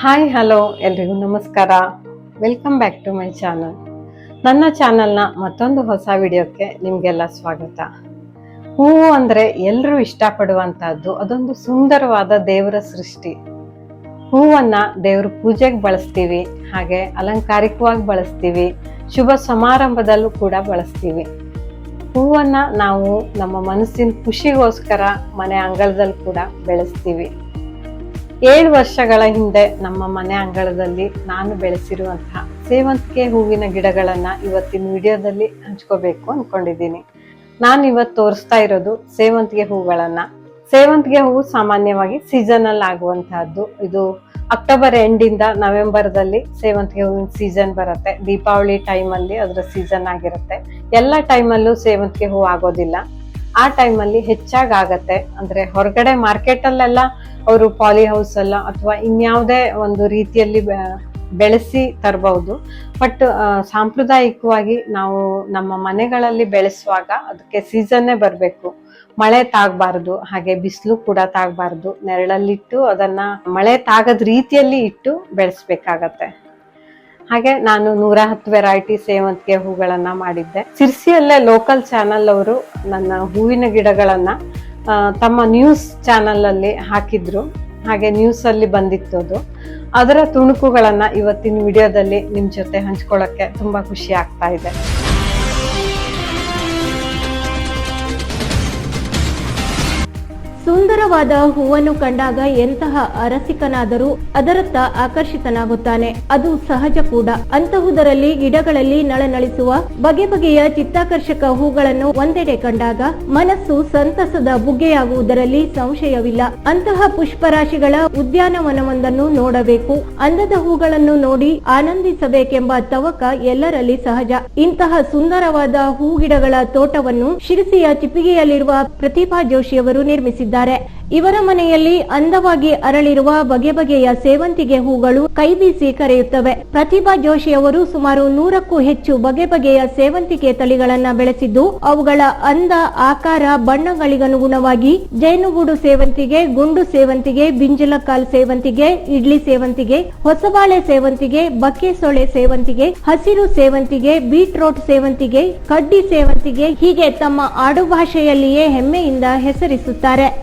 Hi, hello, ಎಲ್ರಿಗೂ ನಮಸ್ಕಾರ. Welcome back to my channel ನನ್ನ ಚಾನಲ್ನ ಮತ್ತೊಂದು ಹೊಸ ವಿಡಿಯೋಕ್ಕೆ ನಿಮಗೆಲ್ಲ ಸ್ವಾಗತ. ಹೂವು ಅಂದರೆ ಎಲ್ಲರೂ ಇಷ್ಟಪಡುವಂಥದ್ದು ಅದೊಂದು ಸುಂದರವಾದ ದೇವರ ಸೃಷ್ಟಿ. ಹೂವನ್ನು ದೇವ್ರ ಪೂಜೆಗೆ ಬಳಸ್ತೀವಿ, ಹಾಗೆ ಅಲಂಕಾರಿಕವಾಗಿ ಬಳಸ್ತೀವಿ, ಶುಭ ಸಮಾರಂಭದಲ್ಲೂ ಕೂಡ ಬಳಸ್ತೀವಿ. ಹೂವನ್ನು ನಾವು ನಮ್ಮ ಮನಸ್ಸಿನ ಖುಷಿಗೋಸ್ಕರ ಮನೆ ಅಂಗಳದಲ್ಲಿ ಕೂಡ ಬೆಳೆಸ್ತೀವಿ. ಏಳು ವರ್ಷಗಳ ಹಿಂದೆ ನಮ್ಮ ಮನೆ ಅಂಗಳದಲ್ಲಿ ನಾನು ಬೆಳೆಸಿರುವಂತಹ ಸೇವಂತಿಗೆ ಹೂವಿನ ಗಿಡಗಳನ್ನ ಇವತ್ತಿನ ವಿಡಿಯೋದಲ್ಲಿ ಹಂಚ್ಕೋಬೇಕು ಅನ್ಕೊಂಡಿದ್ದೀನಿ. ನಾನು ಇವತ್ತು ತೋರಿಸ್ತಾ ಇರೋದು ಸೇವಂತಿಗೆ ಹೂಗಳನ್ನ. ಸೇವಂತಿಗೆ ಹೂವು ಸಾಮಾನ್ಯವಾಗಿ ಸೀಸನಲ್ ಆಗುವಂತಹದ್ದು ಇದು ಅಕ್ಟೋಬರ್ ಎಂಡಿಂದ ನವೆಂಬರ್ದಲ್ಲಿ ಸೇವಂತಿಗೆ ಹೂವಿನ ಸೀಸನ್ ಬರುತ್ತೆ. ದೀಪಾವಳಿ ಟೈಮಲ್ಲಿ ಅದರ ಸೀಸನ್ ಆಗಿರುತ್ತೆ. ಎಲ್ಲ ಟೈಮಲ್ಲೂ ಸೇವಂತಿಗೆ ಹೂವು ಆಗೋದಿಲ್ಲ. ಆ ಟೈಮಲ್ಲಿ ಹೆಚ್ಚಾಗಿ ಆಗತ್ತೆ ಅಂದ್ರೆ ಹೊರಗಡೆ ಮಾರ್ಕೆಟ್ ಅಲ್ಲೆಲ್ಲ ಅವರು ಪಾಲಿ ಹೌಸ್ ಅಲ್ಲ ಅಥವಾ ಇನ್ಯಾವುದೇ ಒಂದು ರೀತಿಯಲ್ಲಿ ಬೆಳೆಸಿ ತರಬಹುದು ಬಟ್ ಸಾಂಪ್ರದಾಯಿಕವಾಗಿ ನಾವು ನಮ್ಮ ಮನೆಗಳಲ್ಲಿ ಬೆಳೆಸುವಾಗ ಅದಕ್ಕೆ ಸೀಸನ್ನೇ ಬರಬೇಕು. ಮಳೆ ತಾಗಬಾರ್ದು, ಹಾಗೆ ಬಿಸಿಲು ಕೂಡ ತಾಗಬಾರ್ದು. ನೆರಳಲ್ಲಿಟ್ಟು ಅದನ್ನ ಮಳೆ ತಾಗದ ರೀತಿಯಲ್ಲಿ ಇಟ್ಟು ಬೆಳೆಸ್ಬೇಕಾಗತ್ತೆ. ಹಾಗೆ ನಾನು ನೂರ ಹತ್ತು ವೆರೈಟಿ ಸೇವಂತಿಗೆ ಹೂಗಳನ್ನ ಮಾಡಿದ್ದೆ. ಸಿರ್ಸಿಯಲ್ಲೇ ಲೋಕಲ್ ಚಾನಲ್ ಅವರು ನನ್ನ ಹೂವಿನ ಗಿಡಗಳನ್ನ ತಮ್ಮ ನ್ಯೂಸ್ ಚಾನಲ್ ಅಲ್ಲಿ ಹಾಕಿದ್ರು. ಹಾಗೆ ನ್ಯೂಸ್ ಅಲ್ಲಿ ಬಂದಿತ್ತು ಅದು. ಅದರ ತುಣುಕುಗಳನ್ನ ಇವತ್ತಿನ ವಿಡಿಯೋದಲ್ಲಿ ನಿಮ್ ಜೊತೆ ಹಂಚ್ಕೊಳ್ಳಕ್ಕೆ ತುಂಬಾ ಖುಷಿ ಆಗ್ತಾ ಇದೆ. ಸುಂದರವಾದ ಹೂವನ್ನು ಕಂಡಾಗ ಎಂತಹ ಅರಸಿಕನಾದರೂ ಅದರತ್ತ ಆಕರ್ಷಿತನಾಗುತ್ತಾನೆ. ಅದು ಸಹಜ ಕೂಡ. ಅಂತಹುದರಲ್ಲಿ ಗಿಡಗಳಲ್ಲಿ ನಳನಳಿಸುವ ಬಗೆ ಬಗೆಯ ಚಿತ್ತಾಕರ್ಷಕ ಹೂಗಳನ್ನು ಒಂದೆಡೆ ಕಂಡಾಗ ಮನಸ್ಸು ಸಂತಸದ ಬುಗ್ಗೆಯಾಗುವುದರಲ್ಲಿ ಸಂಶಯವಿಲ್ಲ. ಅಂತಹ ಪುಷ್ಪರಾಶಿಗಳ ಉದ್ಯಾನವನವೊಂದನ್ನು ನೋಡಬೇಕು. ಅಂದದ ಹೂಗಳನ್ನು ನೋಡಿ ಆನಂದಿಸಬೇಕೆಂಬ ತವಕ ಎಲ್ಲರಲ್ಲಿ ಸಹಜ. ಇಂತಹ ಸುಂದರವಾದ ಹೂಗಿಡಗಳ ತೋಟವನ್ನು ಶಿರಸಿಯ ಚಿಪಿಗೆಯಲ್ಲಿರುವ ಪ್ರತಿಭಾ ಜೋಶಿಯವರು ನಿರ್ಮಿಸಿದ್ದಾರೆ. 誰 ಇವರ ಮನೆಯಲ್ಲಿ ಅಂದವಾಗಿ ಅರಳಿರುವ ಬಗೆ ಬಗೆಯ ಸೇವಂತಿಗೆ ಹೂಗಳು ಕೈಬೀಸಿ ಕರೆಯುತ್ತವೆ. ಪ್ರತಿಭಾ ಜೋಶಿಯವರು ಸುಮಾರು ನೂರಕ್ಕೂ ಹೆಚ್ಚು ಬಗೆ ಬಗೆಯ ಸೇವಂತಿಗೆ ತಳಿಗಳನ್ನ ಬೆಳೆಸಿದ್ದು, ಅವುಗಳ ಅಂದ, ಆಕಾರ, ಬಣ್ಣಗಳಿಗನುಗುಣವಾಗಿ ಜೇನುಗೂಡು ಸೇವಂತಿಗೆ, ಗುಂಡು ಸೇವಂತಿಗೆ, ಬಿಂಜಲಕಾಲ್ ಸೇವಂತಿಗೆ, ಇಡ್ಲಿ ಸೇವಂತಿಗೆ, ಹೊಸಬಾಳೆ ಸೇವಂತಿಗೆ, ಬಕ್ಕೆ ಸೊಳೆ ಸೇವಂತಿಗೆ, ಹಸಿರು ಸೇವಂತಿಗೆ, ಬೀಟ್ರೋಟ್ ಸೇವಂತಿಗೆ, ಕಡ್ಡಿ ಸೇವಂತಿಗೆ ಹೀಗೆ ತಮ್ಮ ಆಡುಭಾಷೆಯಲ್ಲಿಯೇ ಹೆಮ್ಮೆಯಿಂದ ಹೆಸರಿಸುತ್ತಾರೆ.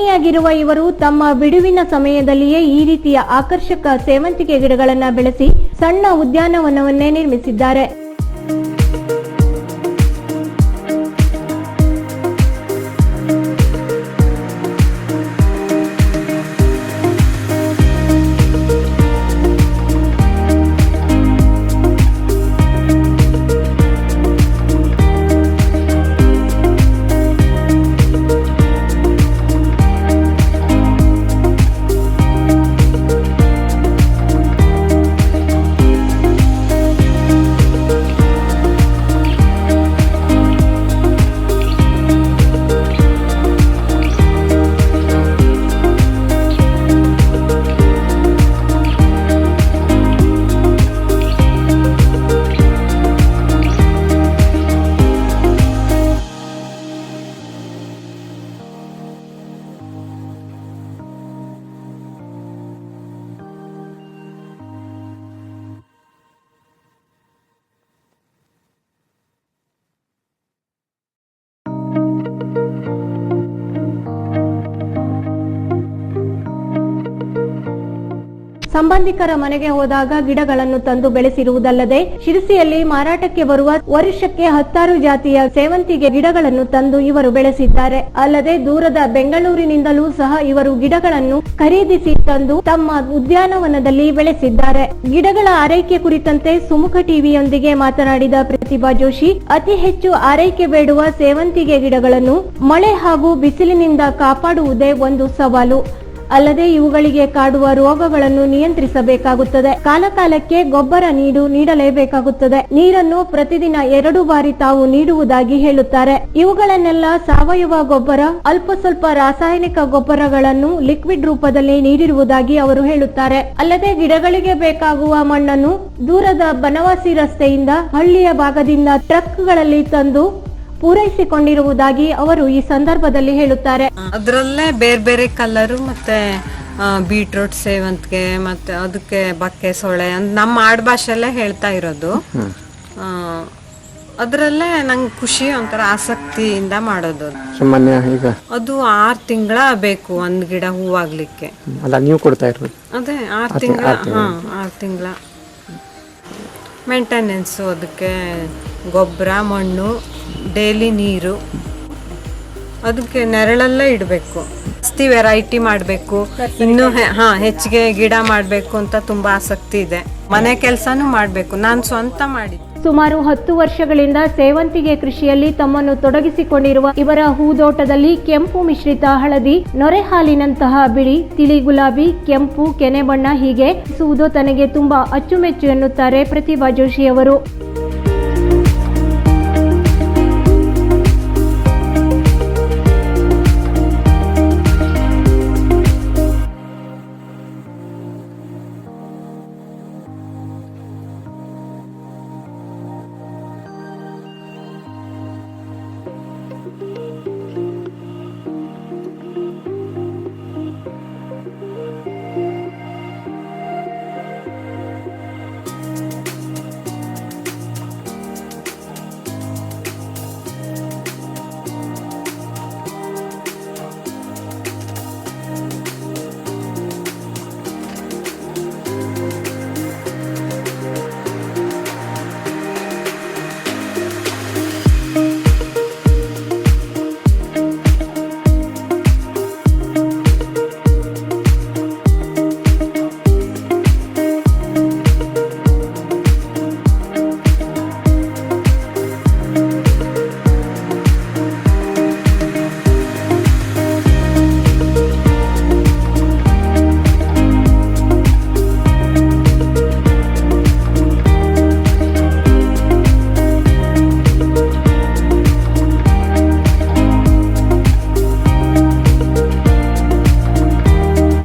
ಗೃಹಿಣಿಯಾಗಿರುವ ಇವರು ತಮ್ಮ ಬಿಡುವಿನ ಸಮಯದಲ್ಲಿಯೇ ಈ ರೀತಿಯ ಆಕರ್ಷಕ ಸೇವಂತಿಕೆ ಗಿಡಗಳನ್ನು ಬೆಳೆಸಿ ಸಣ್ಣ ಉದ್ಯಾನವನವನ್ನೇ ನಿರ್ಮಿಸಿದ್ದಾರೆ. ಸಂಬಂಧಿಕರ ಮನೆಗೆ ಹೋದಾಗ ಗಿಡಗಳನ್ನು ತಂದು ಬೆಳೆಸಿರುವುದಲ್ಲದೆ ಶಿರಸಿಯಲ್ಲಿ ಮಾರಾಟಕ್ಕೆ ಬರುವ ವರ್ಷಕ್ಕೆ ಹತ್ತಾರು ಜಾತಿಯ ಸೇವಂತಿಗೆ ಗಿಡಗಳನ್ನು ತಂದು ಇವರು ಬೆಳೆಸಿದ್ದಾರೆ. ಅಲ್ಲದೆ ದೂರದ ಬೆಂಗಳೂರಿನಿಂದಲೂ ಸಹ ಇವರು ಗಿಡಗಳನ್ನು ಖರೀದಿಸಿ ತಂದು ತಮ್ಮ ಉದ್ಯಾನವನದಲ್ಲಿ ಬೆಳೆಸಿದ್ದಾರೆ. ಗಿಡಗಳ ಆರೈಕೆ ಕುರಿತಂತೆ ಸುಮುಖ ಟಿವಿಯೊಂದಿಗೆ ಮಾತನಾಡಿದ ಪ್ರತಿಭಾ ಜೋಶಿ, ಅತಿ ಹೆಚ್ಚು ಆರೈಕೆ ಬೇಡುವ ಸೇವಂತಿಗೆ ಗಿಡಗಳನ್ನು ಮಳೆ ಹಾಗೂ ಬಿಸಿಲಿನಿಂದ ಕಾಪಾಡುವುದೇ ಒಂದು ಸವಾಲು. ಅಲ್ಲದೆ ಇವುಗಳಿಗೆ ಕಾಡುವ ರೋಗಗಳನ್ನು ನಿಯಂತ್ರಿಸಬೇಕಾಗುತ್ತದೆ. ಕಾಲಕಾಲಕ್ಕೆ ಗೊಬ್ಬರ ನೀಡು ನೀಡಲೇಬೇಕಾಗುತ್ತದೆ. ನೀರನ್ನು ಪ್ರತಿದಿನ ಎರಡು ಬಾರಿ ತಾವು ನೀಡುವುದಾಗಿ ಹೇಳುತ್ತಾರೆ. ಇವುಗಳನ್ನೆಲ್ಲ ಸಾವಯವ ಗೊಬ್ಬರ ಅಲ್ಪ ಸ್ವಲ್ಪ ರಾಸಾಯನಿಕ ಗೊಬ್ಬರಗಳನ್ನು ಲಿಕ್ವಿಡ್ ರೂಪದಲ್ಲಿ ನೀಡಿರುವುದಾಗಿ ಅವರು ಹೇಳುತ್ತಾರೆ. ಅಲ್ಲದೆ ಗಿಡಗಳಿಗೆ ಬೇಕಾಗುವ ಮಣ್ಣನ್ನು ದೂರದ ಬನವಾಸಿ ರಸ್ತೆಯಿಂದ ಹಳ್ಳಿಯ ಭಾಗದಿಂದ ಟ್ರಕ್ಗಳಲ್ಲಿ ತಂದು ಪೂರೈಸಿಕೊಂಡಿರುವುದಾಗಿ ಅವರು ಈ ಸಂದರ್ಭದಲ್ಲಿ ಹೇಳುತ್ತಾರೆ. ಅದರಲ್ಲೇ ಬೇರೆ ಬೇರೆ ಕಲರ್ ಮತ್ತೆ ಬೀಟ್ರೂಟ್ ಸೇವಂತಿಗೆ ಮತ್ತೆ ಅದಕ್ಕೆ ಬಕ್ಕೆ ಸೊಳೆ ಅಂತ ನಮ್ಮ ಆಡ್ಭಾಷೆಲ್ಲೇ ಹೇಳ್ತಾ ಇರೋದು. ಅದರಲ್ಲೇ ನಂಗೆ ಖುಷಿ ಒಂಥರ ಆಸಕ್ತಿಯಿಂದ ಮಾಡೋದು. ಸಾಮಾನ್ಯ ಈಗ. ಅದು ಆರು ತಿಂಗಳ ಬೇಕು ಒಂದು ಗಿಡ ಹೂವಾಗ್ಲಿಕ್ಕೆ ಅಲ್ಲ ನೀವು ಕೊಡ್ತಾ ಇರೋದು ಅದೇ ಆರ್ ತಿಂಗಳ ಹಾಂ ಆರು ತಿಂಗಳ. ಮೇಂಟೆನೆನ್ಸು ಅದಕ್ಕೆ ಗೊಬ್ಬರ ಮಣ್ಣು ಡೈಲಿ ನೀರು. ಅದಕ್ಕೆ ನೆರಳೆಲ್ಲ ಇಡಬೇಕು. ಜಾಸ್ತಿ ವೆರೈಟಿ ಮಾಡಬೇಕು. ಇನ್ನೂ ಹೆ- ಹೆಚ್ಚಿಗೆ ಗಿಡ ಮಾಡಬೇಕು ಅಂತ ತುಂಬಾ ಆಸಕ್ತಿ ಇದೆ. ಮನೆ ಕೆಲಸನೂ ಮಾಡಬೇಕು. ನಾನು ಸ್ವಂತ ಮಾಡಿದ್ದೆ. ಸುಮಾರು ಹತ್ತು ವರ್ಷಗಳಿಂದ ಸೇವಂತಿಗೆ ಕೃಷಿಯಲ್ಲಿ ತಮ್ಮನ್ನು ತೊಡಗಿಸಿಕೊಂಡಿರುವ ಇವರ ಹೂದೋಟದಲ್ಲಿ ಕೆಂಪು ಮಿಶ್ರಿತ ಹಳದಿ ನೊರೆ ಹಾಲಿನಂತಹ ಬಿಳಿ ತಿಳಿ ಗುಲಾಬಿ ಕೆಂಪು ಕೆನೆ ಬಣ್ಣ ಹೀಗೆ ಸುವುದು ತನಗೆ ತುಂಬಾ ಅಚ್ಚುಮೆಚ್ಚು ಎನ್ನುತ್ತಾರೆ ಪ್ರತಿಭಾ ಜೋಶಿ ಅವರು.